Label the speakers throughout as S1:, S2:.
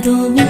S1: 多明。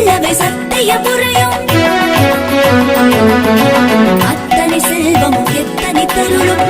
S1: உள்ளவை சத்திய புரியும். அத்தனை செல்வமும் எத்தனை தருளும்